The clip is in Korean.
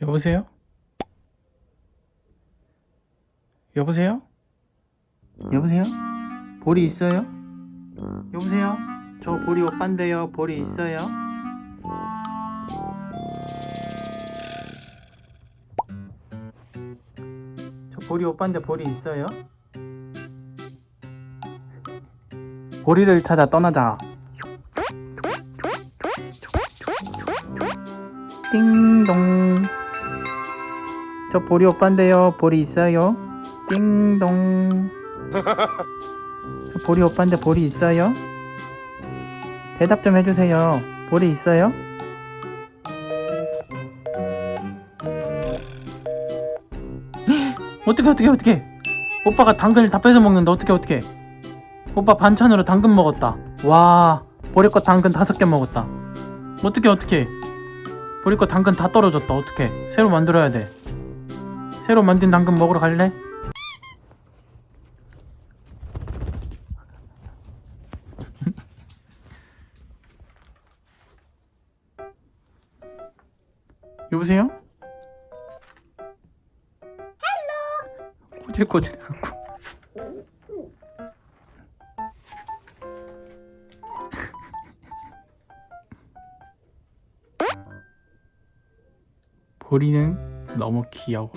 여보세요? 여보세요? 여보세요? 볼이 있어요? 여보세요? 저 볼이 오빠인데요. 볼이 음. 있어요? 저 볼이 오빠인데 볼이 있어요? 보리를 찾아 떠나자. 띵동. 저 보리 오빠인데요. 볼이 있어요? 띵동. 저 보리 오빠인데 볼이 있어요? 대답 좀 해주세요. 볼이 있어요? 어떻게 어떻게 어떻게? 오빠가 당근을 다 뺏어 먹는데 어떻게 어떻게? 오빠 반찬으로 당근 먹었다. 와, 보리꽃 당근 다섯 개 먹었다. 어떻게 어떻게? 보리꽃 당근 다 떨어졌다. 어떻게? 새로 만들어야 돼. 새로 만든 당근 먹으러 갈래? 여보세요? 헬로. 꼬질꼬질하고. 보리는 너무 귀여워.